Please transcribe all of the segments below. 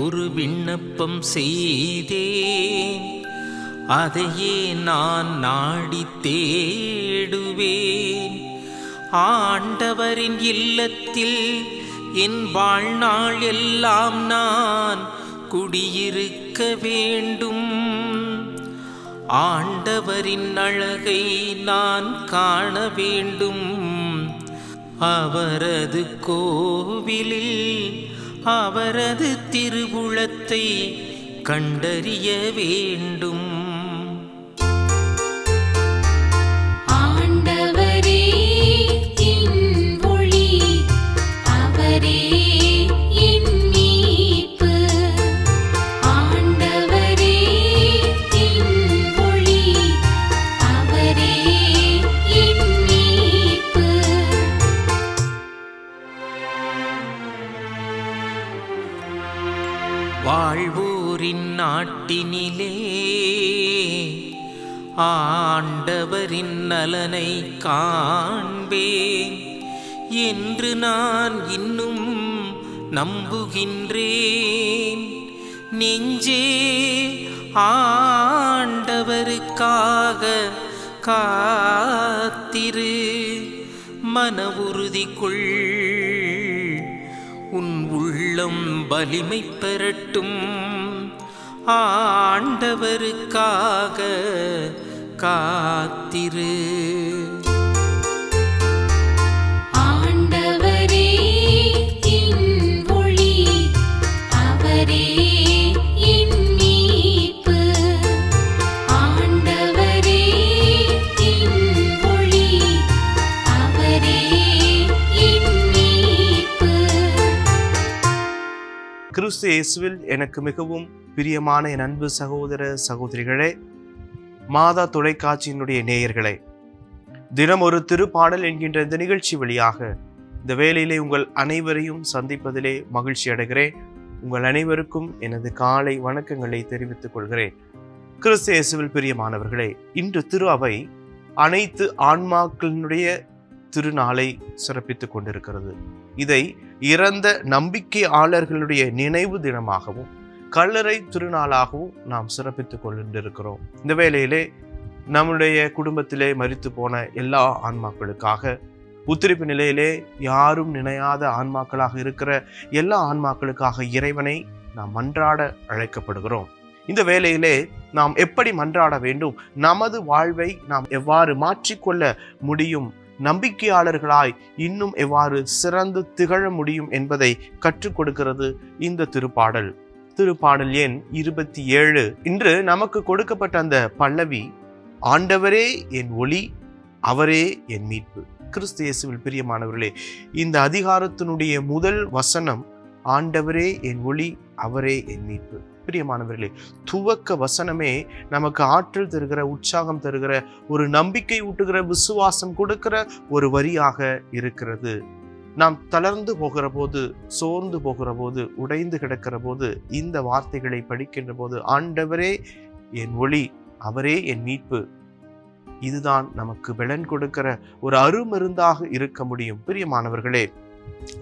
ஒரு விண்ணப்பம் செய்தேன். அதையே நான் நாடி தேடுவேன். ஆண்டவரின் இல்லத்தில் என் வாழ்நாள் எல்லாம் நான் குடியிருக்க வேண்டும். ஆண்டவரின் அழகை நான் காண வேண்டும். அவரது கோவிலில் அவரது திருவுளத்தை கண்டறிய வேண்டும். ஆண்டவரின் நலனை காண்பேன். என்று நான் இன்னும் நம்புகின்றேன். நெஞ்சே ஆண்டவருக்காக காத்திரு. மன உறுதிக்குள் உன் உள்ளம் வலிமை பெறட்டும். ஆண்டவருக்காக காத்திரு. கிறிஸ்து இயேசுவில் எனக்கு மிகவும் பிரியமான என் அன்பு சகோதர சகோதரிகளே மாதா தொலைக்காட்சியினுடைய நேயர்களே தினம் ஒரு திருப்பாடல் என்கின்ற இந்த நிகழ்ச்சி வழியாக இந்த வேலையிலே உங்கள் அனைவரையும் சந்திப்பதிலே மகிழ்ச்சி அடைகிறேன். உங்கள் அனைவருக்கும் எனது காலை வணக்கங்களை தெரிவித்துக் கொள்கிறேன். கிறிஸ்து இயேசுவில் பிரியமானவர்களே இன்று திரு அவை அனைத்து ஆன்மாக்களினுடைய திருநாளை சிறப்பித்துக் கொண்டிருக்கிறது. இதை இறந்த நம்பிக்கையாளர்களுடைய நினைவு தினமாகவும் கல்லறை திருநாளாகவும் நாம் சிறப்பித்துக் கொண்டிருக்கிறோம். இந்த வேளையிலே நம்முடைய குடும்பத்திலே மறித்து போன எல்லா ஆன்மாக்களுக்காக உத்திரிப்பு நிலையிலே யாரும் நினையாத ஆன்மாக்களாக இருக்கிற எல்லா ஆன்மாக்களுக்காக இறைவனை நாம் மன்றாட அழைக்கப்படுகிறோம். இந்த வேளையிலே நாம் எப்படி மன்றாட வேண்டும்? நமது வாழ்வை நாம் எவ்வாறு மாற்றிக்கொள்ள முடியும்? நம்பிக்கையாளர்களாய் இன்னும் எவ்வாறு சிறந்து திகழ முடியும் என்பதை கற்றுக் கொடுக்கிறது இந்த திருப்பாடல். திருப்பாடல் எண் இருபத்தி ஏழு. இன்று நமக்கு கொடுக்கப்பட்ட அந்த பல்லவி ஆண்டவரே என் ஒளி அவரே என் மீட்பு. கிறிஸ்து இயேசுவில் பிரியமானவர்களே இந்த அதிகாரத்தினுடைய முதல் வசனம் ஆண்டவரே என் ஒளி அவரே என் மீட்பு. பிரியமானவர்களே துவக்க வசனமே நமக்கு ஆற்றல் தருகிற உற்சாகம் தருகிற ஒரு நம்பிக்கை ஊட்டுகிற விசுவாசம் கொடுக்கிற ஒரு வரியாக இருக்கிறது. நாம் தளர்ந்து போகிற போது சோர்ந்து போகிற போது உடைந்து கிடக்கிற போது இந்த வார்த்தைகளை படிக்கின்ற போது ஆண்டவரே என் ஒளி அவரே என் மீட்பு. இதுதான் நமக்கு பலன் கொடுக்கிற ஒரு அருமருந்தாக இருக்க முடியும். பிரியமானவர்களே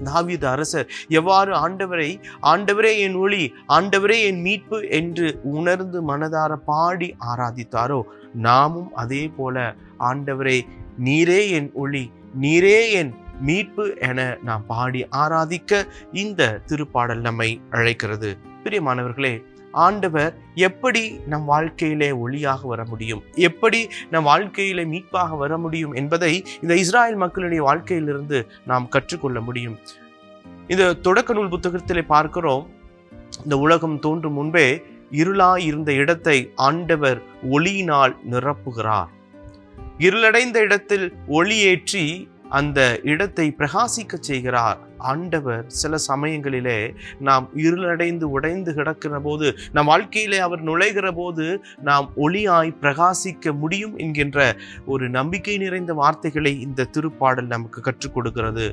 தாவீது அரசர் எவ்வாறு ஆண்டவரை ஆண்டவரே என் ஒளி ஆண்டவரே என் மீட்பு என்று உணர்ந்து மனதார பாடி ஆராதித்தாரோ நாமும் அதே போல ஆண்டவரே நீரே என் ஒளி நீரே என் மீட்பு என நாம் பாடி ஆராதிக்க இந்த திருப்பாடல் நம்மை அழைக்கிறது. பிரியமானவர்களே ஆண்டவர் எப்படி நம் வாழ்க்கையிலே ஒளியாக வர முடியும்? எப்படி நம் வாழ்க்கையிலே மீட்பாக வர முடியும் என்பதை இந்த இஸ்ராயல் மக்களுடைய வாழ்க்கையிலிருந்து நாம் கற்றுக்கொள்ள முடியும். இந்த தொடக்க நூல் புத்தகத்திலே பார்க்கிறோம் இந்த உலகம் தோன்றும் முன்பே இருளாய் இருந்த இடத்தை ஆண்டவர் ஒளியினால் நிரப்புகிறார். இருளடைந்த இடத்தில் ஒளியேற்றி அந்த இடத்தை பிரகாசிக்க செய்கிறார். ஆண்டவர் சில சமயங்களிலே நாம் இருளடைந்து உடைந்து கிடக்கிற போது நம் வாழ்க்கையிலே அவர் நுழைகிற போது நாம் ஒளியாய் பிரகாசிக்க முடியும் என்கின்ற ஒரு நம்பிக்கை நிறைந்த வார்த்தைகளை இந்த திருப்பாடல் நமக்கு கற்றுக் கொடுக்கிறது.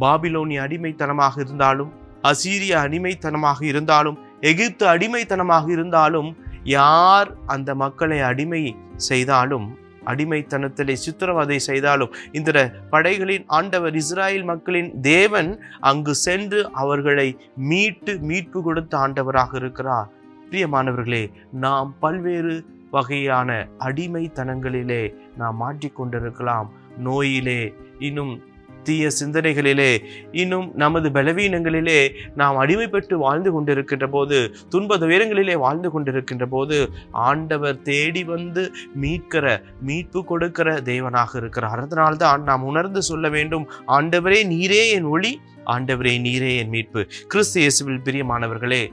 பாபிலோனி அடிமைத்தனமாக இருந்தாலும் அசீரிய அடிமைத்தனமாக இருந்தாலும் எகிப்து அடிமைத்தனமாக இருந்தாலும் யார் அந்த மக்களை அடிமை செய்தாலும் அடிமைத்தனத்திலே சித்திரவதை செய்தாலும் இந்த படைகளின் ஆண்டவர் இஸ்ராயல் மக்களின் தேவன் அங்கு சென்று அவர்களை மீட்டு மீட்பு கொடுத்த ஆண்டவராக இருக்கிறார். பிரியமானவர்களே நாம் பல்வேறு வகையான அடிமைத்தனங்களிலே நாம் மாட்டிக்கொண்டிருக்கலாம். நோயிலே இன்னும் தீய சிந்தனைகளிலே இன்னும் நமது பலவீனங்களிலே நாம் அடிமைப்பட்டு வாழ்ந்து கொண்டிருக்கின்ற போது துன்ப துயரங்களிலே வாழ்ந்து கொண்டிருக்கின்ற போது ஆண்டவர் தேடி வந்து மீட்கிற மீட்பு கொடுக்கிற தேவனாக இருக்கிறார். அதனால்தான் நாம் உணர்ந்து சொல்ல வேண்டும் ஆண்டவரே நீரே என் ஒளி ஆண்டவரே நீரே என் மீட்பு. கிறிஸ்து இயேசுவில் பிரியமானவர்களே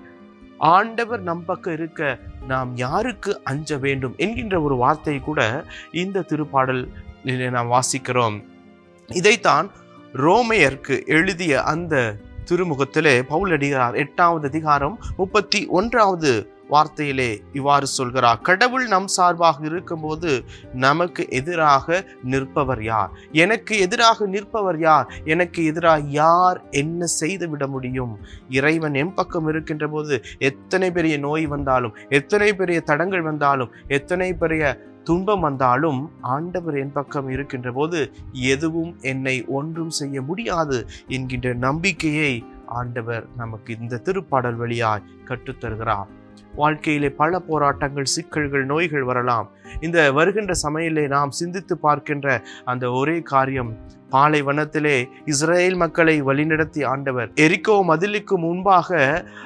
ஆண்டவர் நம் பக்கம் இருக்க நாம் யாருக்கு அஞ்ச வேண்டும் என்கின்ற ஒரு வார்த்தை கூட இந்த திருப்பாடல் நாம் வாசிக்கிறோம். இதைத்தான் ரோமையருக்கு எழுதிய அந்த திருமுகத்திலே பவுலடிகார் எட்டாவது அதிகாரம் முப்பத்தி ஒன்றாவது வார்த்தையிலே இவ்வாறு சொல்கிறார். கடவுள் நம் சார்பாக இருக்கும்போது நமக்கு எதிராக நிற்பவர் யார்? எனக்கு எதிராக நிற்பவர் யார்? எனக்கு எதிராக யார் என்ன செய்து விட முடியும்? இறைவன் என் பக்கம் இருக்கின்ற போது எத்தனை பெரிய நோய் வந்தாலும் எத்தனை பெரிய தடங்கள் வந்தாலும் எத்தனை பெரிய துன்பம் வந்தாலும் ஆண்டவர் என் பக்கம் இருக்கின்ற போது எதுவும் என்னை ஒன்றும் செய்ய முடியாது என்கின்ற நம்பிக்கையை ஆண்டவர் நமக்கு இந்த திருப்பாடல் வழியாய் கற்றுத்தருகிறார். வாழ்க்கையிலே பல போராட்டங்கள் சிக்கல்கள் நோய்கள் வரலாம். இந்த வருகின்ற சமையலை நாம் சிந்தித்து பார்க்கின்ற அந்த ஒரே காரியம் பாலைவனத்திலே இஸ்ரேல் மக்களை வழிநடத்தி ஆண்டவர். எரிக்கோ மதிலுக்கு முன்பாக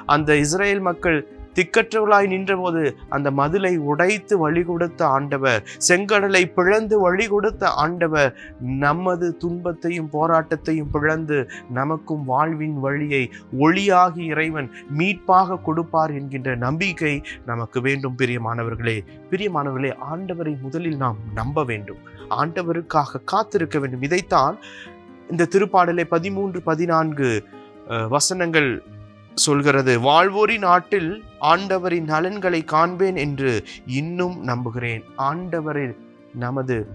அந்த இஸ்ரேல் மக்கள் திக்கற்றவர்களாய் நின்றபோது அந்த மதிலை உடைத்து வழி கொடுத்த ஆண்டவர் செங்கடலை பிளந்து வழி கொடுத்த ஆண்டவர் நமது துன்பத்தையும் போராட்டத்தையும் பிளந்து நமக்கும் வாழ்வின் வழியை ஒளியாகி இறைவன் மீட்பாக கொடுப்பார் என்கின்ற நம்பிக்கை நமக்கு வேண்டும் பிரியமானவர்களே. பிரியமானவர்களே ஆண்டவரை முதலில் நாம் நம்ப வேண்டும். ஆண்டவருக்காக காத்திருக்க வேண்டும். இதைத்தான் இந்த திருப்பாடலை பதிமூன்று பதினான்கு வசனங்கள் சொல்கிறது வாழ்வோரின் நாட்டில் ஆண்டவரின் நலன்களை காண்பேன் என்று இன்னும் நம்புகிறேன். ஆண்டவரில் நமது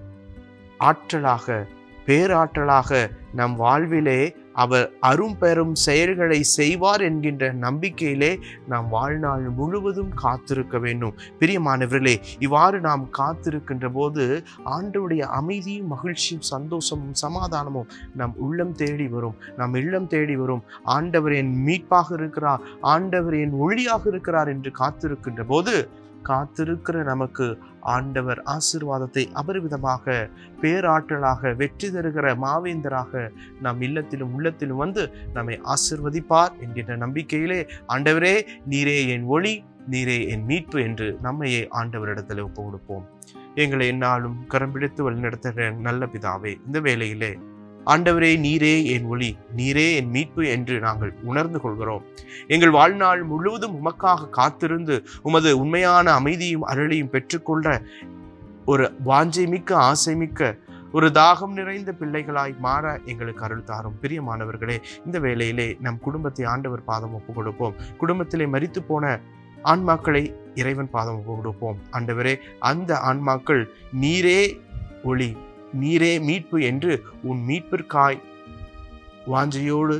ஆற்றலாக பேராற்றலாக நம் வாழ்விலே அவர் அரும் பெரும் செயல்களை செய்வார் என்கின்ற நம்பிக்கையிலே நாம் வாழ்நாள் முழுவதும் காத்திருக்க வேண்டும். பிரியமானவர்களே இவ்வாறு நாம் காத்திருக்கின்ற போது ஆண்டவருடைய அமைதியும் மகிழ்ச்சியும் சந்தோஷமும் சமாதானமும் நம் உள்ளம் தேடி வரும். நம் இல்லம் தேடி வரும். ஆண்டவர் என் மீட்பாக இருக்கிறார். ஆண்டவர் என் ஒளியாக இருக்கிறார் என்று காத்திருக்கின்ற போது காத்திருக்கிற நமக்கு ஆண்டவர் ஆசீர்வாதத்தை அபரிவிதமாக பேராற்றலாக வெற்றி தருகிற மாவேந்தராக நம் இல்லத்திலும் உள்ளத்திலும் வந்து நம்மை ஆசிர்வதிப்பார் என்கின்ற நம்பிக்கையிலே ஆண்டவரே நீரே என் ஒளி நீரே என் மீட்பு என்று நம்மையே ஆண்டவரிடத்தில் ஒப்பு கொடுப்போம் எங்களை என்னாலும் கரம் பிடித்து வழிநடத்துகிற நல்ல பிதாவே இந்த வேளையிலே ஆண்டவரே நீரே என் ஒளி நீரே என் மீட்பு என்று நாங்கள் உணர்ந்து கொள்கிறோம். எங்கள் வாழ்நாள் முழுவதும் உமக்காக காத்திருந்து உமது உண்மையான அமைதியும் அருளையும் பெற்றுக்கொள்ள ஒரு வாஞ்சை மிக்க ஆசை மிக்க ஒரு தாகம் நிறைந்த பிள்ளைகளாய் மாற எங்களுக்கு அருள் தாரும். பிரியமானவர்களே இந்த வேளையிலே நம் குடும்பத்தை ஆண்டவர் பாதம் ஒப்பு கொடுப்போம். குடும்பத்திலே மறித்து போன ஆன்மாக்களை இறைவன் பாதம் ஒப்பு கொடுப்போம். ஆண்டவரே அந்த ஆன்மாக்கள் நீரே ஒளி நீரே மீட்பு என்று உன் மீட்பிற்காய் வாஞ்சையோடு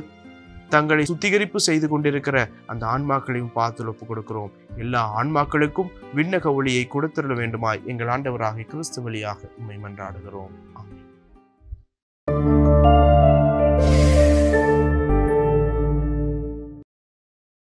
தங்களை சுத்திகரிப்பு செய்து கொண்டிருக்கிற அந்த ஆன்மாக்களையும் பார்த்து ஒப்பு கொடுக்கிறோம். எல்லா ஆன்மாக்களுக்கும் விண்ணக ஒளியை கொடுத்துள்ள வேண்டுமாய் எங்கள் ஆண்டவராக கிறிஸ்து வழியாக உண்மை மன்றாடுகிறோம்.